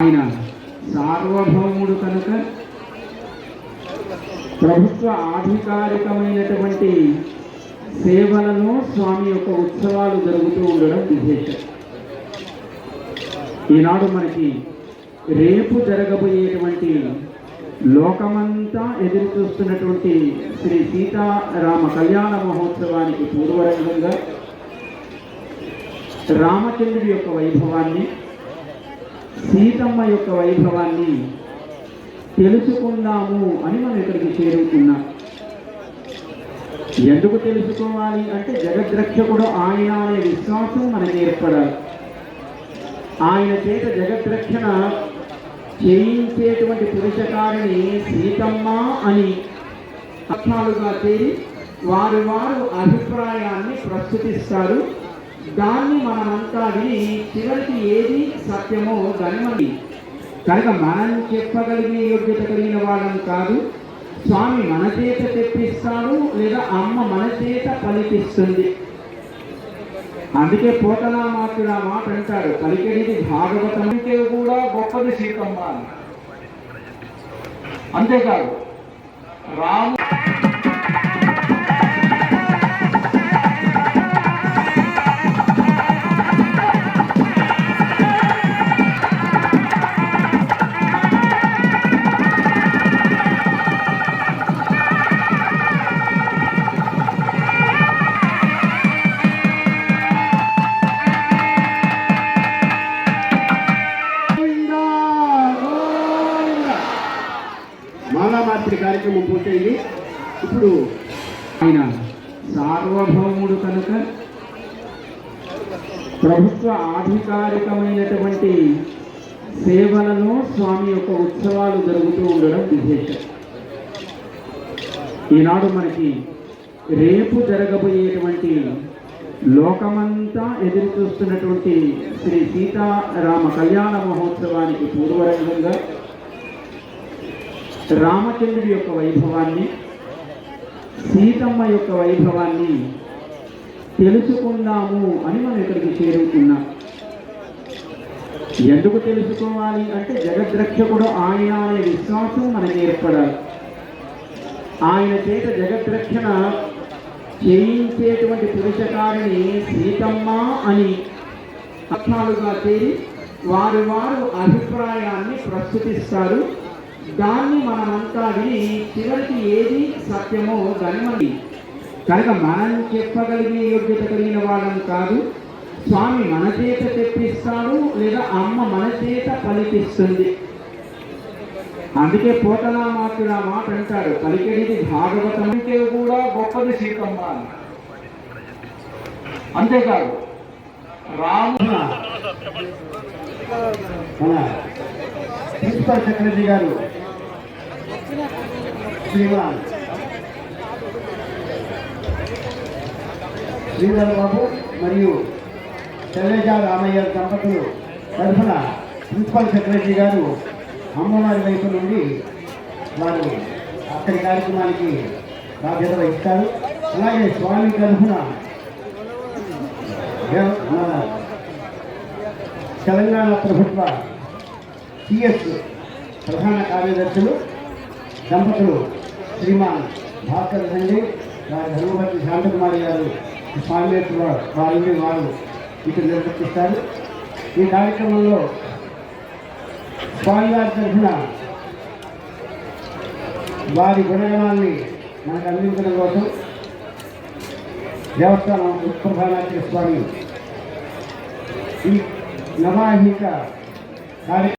ఆయన సార్వభౌముడు కనుక ప్రభుత్వ ఆధికారికమైనటువంటి సేవలలో స్వామి యొక్క ఉత్సవాలు జరుగుతూ ఉండడం విశేషం. ఈనాడు మనకి రేపు జరగబోయేటువంటి లోకమంతా ఎదురు చూస్తున్నటువంటి శ్రీ సీతారామ కళ్యాణ మహోత్సవానికి పూర్వరంగంగా రామచంద్రుడి యొక్క వైభవాన్ని సీతమ్మ యొక్క వైభవాన్ని తెలుసుకుందాము అని మనం ఇక్కడికి చేరుకున్నాం. ఎందుకు తెలుసుకోవాలి అంటే జగద్రక్షకుడు ఆయన అనే విశ్వాసం మనకి ఏర్పడాలి. ఆయన చేత జగద్రక్షణ చేయించేటువంటి పురుషకారిని సీతమ్మ అని అక్షాలుగా చేరి వారు వారు అభిప్రాయాన్ని ప్రస్తుతిస్తారు. దాన్ని మనమంతా విని చివరికి ఏది సత్యమో దాన్ని కనుక మనం చెప్పగలిగే యోగ్యత కలిగిన వాళ్ళం కాదు. స్వామి మన చేత తెప్పిస్తాడు లేదా అమ్మ మన చేత పలికిస్తుంది. అందుకే పోతనామాతుడు ఆ మాట అంటాడు. పలికెడిది భాగవతం. అంటే కూడా గొప్పది సీతమ్మ అంతేకాదు రాము ఇప్పుడు ఆయన సార్వభౌముడు కనుక ప్రభుత్వ ఆధికారికమైనటువంటి సేవలలో స్వామి యొక్క ఉత్సవాలు జరుగుతూ ఉండడం విశేషం. ఈనాడు మనకి రేపు జరగబోయేటువంటి లోకమంతా ఎదురు చూస్తున్నటువంటి శ్రీ సీతారామ కళ్యాణ మహోత్సవానికి పూర్వరంగంగా రామచంద్రుడి యొక్క వైభవాన్ని సీతమ్మ యొక్క వైభవాన్ని తెలుసుకుందాము అని మనం ఇక్కడికి చేరుకున్నాం. ఎందుకు తెలుసుకోవాలి అంటే జగద్రక్షకుడు ఆయన అనే విశ్వాసం మనకి ఏర్పడాలి. ఆయన చేత జగద్రక్షణ చేయించేటువంటి పురుషకారిని సీతమ్మ అని అర్థాలుగా చేరి వారు వారు అభిప్రాయాన్ని ప్రస్తుతిస్తారు. దాన్ని మనమంతా విని చివరికి ఏది సత్యమో దాన్ని మనం కనుక మనం చెప్పగలిగే యోగ్యత కలిగిన వాళ్ళం కాదు. స్వామి మన చేత తెప్పిస్తాడు లేదా అమ్మ మన చేత పలికిస్తుంది అందుకే పోతనామాతుడు ఆ మాట అంటాడు. పలికేది భాగవతం. అంటే కూడా గొప్పది సీతమ్మ అంతేకాదు రాము మన గారు శ్రీమాన్ శ్రీధర్ బాబు మరియు శైలజ రామయ్య దంపతులు తరఫున ప్రిన్సిపల్ సెక్రటరీ గారు అమ్మవారి వైపు నుండి వారు అక్కడి కార్యక్రమానికి బాధ్యత వహిస్తారు. అలాగే స్వామి తరఫున దేవ- మన తెలంగాణ ప్రభుత్వ సిఎస్ ప్రధాన కార్యదర్శులు దంపతులు శ్రీమాన్ భాస్కర్ సంజయ్ వారి ధర్మపతి శాంతకుమారి గారు స్వామి వారిని వారు ఇక్కడ నిర్వర్తిస్తారు ఈ కార్యక్రమంలో స్వామివారి తరఫున వారి గుణగణాన్ని మనకు అందించడం కోసం దేవస్థానం ఉత్ప్రధానాచార్య స్వామి ఈ నవాహిక కార్య